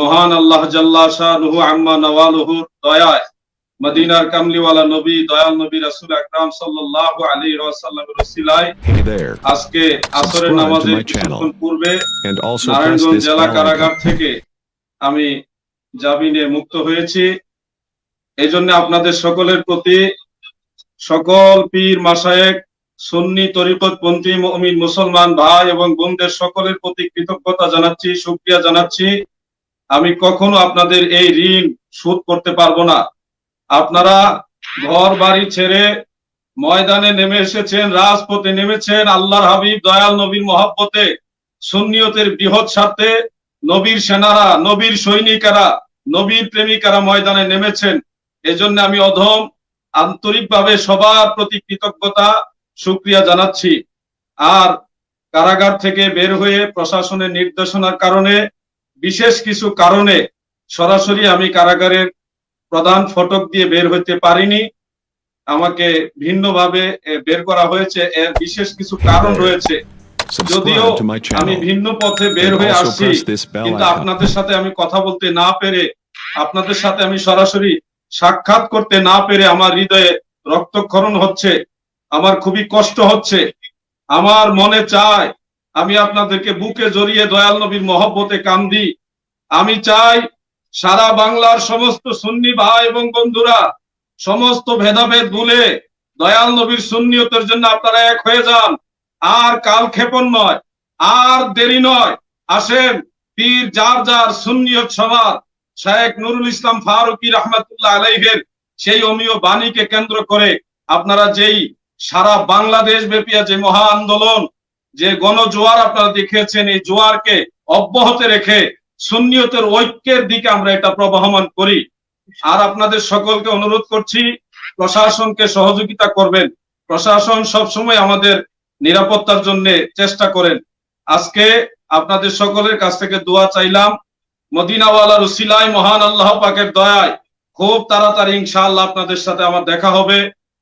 মহান আল্লাহ জাল্লা শাহরুহু আম্মা নওয়ালুহু দয়ায়। মদিনার কামলিওয়ালা নবী দয়াল নবী রাসূল আকরাম সাল্লাল্লাহু আলাইহি ওয়াসাল্লামের ওসিলায় আজকে আসরের নামাজের কিছুক্ষণ পূর্বে নারায়ণগঞ্জ জেলা কারাগার থেকে আমি জামিনে মুক্ত হয়েছি। এই জন্য আপনাদের সকলের প্রতি সকল পীর মাসায়েক সুন্নি তরিকতপন্থী মুমিন মুসলমান ভাই এবং বোনদের সকলের প্রতি কৃতজ্ঞতা জানাচ্ছি শুকরিয়া জানাচ্ছি। আমি কখনো আপনাদের এই ঋণ শোধ করতে পারব না। আপনারা ঘর বাড়ি ছেড়ে ময়দানে নেমে এসেছেন, রাজপথে নেমেছেন, আল্লাহর হাবিব, দয়াল নবীর মহাব্বতে, সুন্নিয়তের বৃহৎ স্বার্থে নবীর সেনারা, নবীর সৈনিকেরা, নবীর প্রেমিকারা ময়দানে নেমেছেন। এজন্য আমি অধম, আন্তরিকভাবে সবার প্রতি কৃতজ্ঞতা, সুক্রিয়া জানাচ্ছি। আর কারাগার থেকে বের হয়ে প্রশাসনের নির্দেশনার কারণে বিশেষ কিছু কারণে সরাসরি আমি কারাগারের প্রধান ফটক দিয়ে বের হইতে পারিনি। আমাকে ভিন্নভাবে বের করা হয়েছে। এর বিশেষ কিছু কারণ রয়েছে। যদিও আমি ভিন্ন পথে বের হয়ে আসছি কিন্তু আপনাদের সাথে আমি কথা বলতে না পেরে আপনাদের সাথে আমি সরাসরি সাক্ষাৎ করতে না পেরে আমার হৃদয়ে রক্তক্ষরণ হচ্ছে। আমার খুবই কষ্ট হচ্ছে। আমার মনে চায় আমি আপনাদেরকে বুকে জড়িয়ে দয়াল নবীর মহব্বতে কান্দি। আমি চাই সারা বাংলার সমস্ত সুন্নি ভাই এবং বন্ধুরা সমস্ত ভেদাভেদ ভুলে দয়াল নবীর সুন্নিয়তের জন্য আপনারা এক হয়ে যান। আর কাল ক্ষেপণ নয়, আর দেরি নয়। আসেন পীর যার যার সুন্নিয়ত সমাজ, শেখ নুরুল ইসলাম ফারুকি রহমতুল্লাহ আলাইহের সেই অমীয় বাণীকে কেন্দ্র করে আপনারা যেই সারা বাংলাদেশ ব্যাপী যে মহা আন্দোলন যে গণজোয়ার আপনারা দেখিয়েছেন, এই জোয়ারকে অব্যাহত রেখে সুন্নিয়তের ঐক্যের দিকে আমরা এটা প্রবাহমান করি। আর আপনাদের সকলকে অনুরোধ করছি, প্রশাসনকে সহযোগিতা করবেন। প্রশাসন সবসময় আমাদের নিরাপত্তার জন্য চেষ্টা করেন। আজকে আপনাদের সকলের কাছ থেকে দোয়া চাইলাম। মদিনাওয়ালার উসিলায় মহান আল্লাহ পাকের দয়ায় খুব তাড়াতাড়ি ইনশাআল্লাহ আপনাদের সাথে আমার দেখা হবে।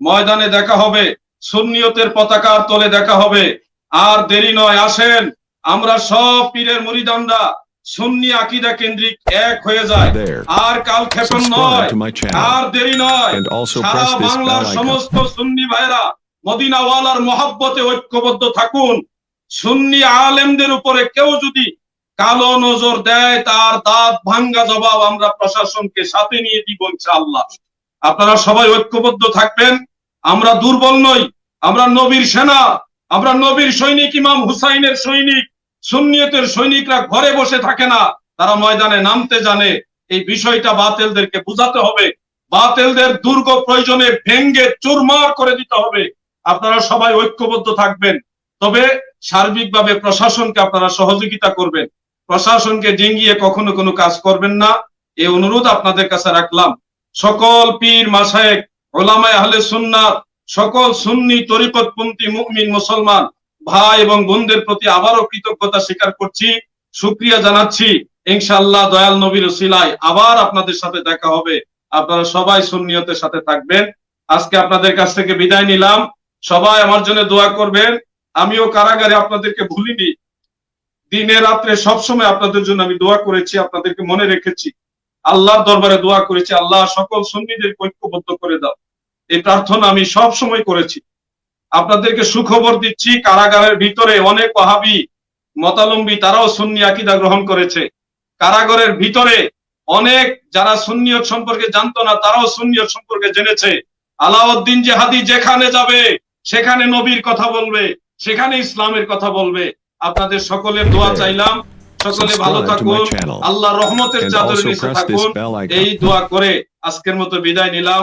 ময়দানে দেখা হবে। সুন্নিয়তের পতাকার তলে দেখা হবে। আর দেরি নয় আসেন। আমরা সব পীরের মুরিদানরা সুন্নি আকিদা কেন্দ্রিক এক হয়ে যায় আর কাল ক্ষেপণ নয়। আর দেরি নয়। সারা বাংলার সমস্ত সুন্নি ভাইরা মদিনাওয়ালার মহাব্বতে ঐক্যবদ্ধ থাকুন। সুন্নি আলেমদের উপরে কেউ যদি কালো নজর দেয় তার দাঁত ভাঙ্গা জবাব আমরা প্রশাসনকে সাথে নিয়ে দিব ইনশাআল্লাহ। আপনারা সবাই ঐক্যবদ্ধ থাকবেন। আমরা দুর্বল নই। আমরা নবীর সেনা। আমরা নবীর সৈনিক, ইমাম হুসাইনের সৈনিক, সুন্নিয়তের সৈনিকরা ঘরে বসে থাকে না। তারা ময়দানে নামতে জানে। এই বিষয়টা বাতেলদেরকে বুঝাতে হবে। বাতেলদের দুর্গ প্রয়োজনে ভেঙ্গে চুরমার করে দিতে হবে। আপনারা সবাই ঐক্যবদ্ধ থাকবেন। তবে সার্বিকভাবে প্রশাসনকে আপনারা সহযোগিতা করবেন। প্রশাসনকে ডিঙ্গিয়ে কখনো কোনো কাজ করবেন না। এই অনুরোধ আপনাদের কাছে রাখলাম। সকল পীর মাসায়েক ওলামায় আহলে সুন্নাত সকল সুন্নি, তরিকতপন্থী, মুমিন, মুসলমান, ভাই এবং বোনদের প্রতি আবারও কৃতজ্ঞতা স্বীকার করছি, শুক্রিয়া জানাচ্ছি। ইনশাআল্লাহ দয়াল নবীর উসিলায় আবার আপনাদের সাথে দেখা হবে। আপনারা সবাই সুন্নিয়তের সাথে থাকবেন। আজকে আপনাদের কাছ থেকে বিদায় নিলাম। সবাই আমার জন্য দোয়া করবেন। আমিও কারাগারে আপনাদেরকে ভুলিনি। দিনে রাত্রে সবসময় আপনাদের জন্য আমি দোয়া করেছি, আপনাদেরকে মনে রেখেছি। আল্লাহর দরবারে দোয়া করেছি। আল্লাহ সকল সুন্নিদের ঐক্যবদ্ধ করে দাও। এই প্রার্থনা আমি সব সময় করেছি। আপনাদেরকে সুখবর দিচ্ছি কারাগারের ভিতরে অনেক ওয়াহাবি মতালম্বী তারাও সুন্নি আকিদা গ্রহণ করেছে। কারাগারের ভিতরে অনেক যারা সুন্নিয়ত সম্পর্কে জানতো না তারাও সুন্নিয়ত সম্পর্কে জেনেছে। আলাউদ্দিন জেহাদি যেখানে যাবে সেখানে নবীর কথা বলবে সেখানে ইসলামের কথা বলবে। আপনাদের সকলের দোয়া চাইলাম। সকলে ভালো থাকুন। আল্লাহ রহমতের চাদরে নিচে থাকুন। এই দোয়া করে আজকের মতো বিদায় নিলাম।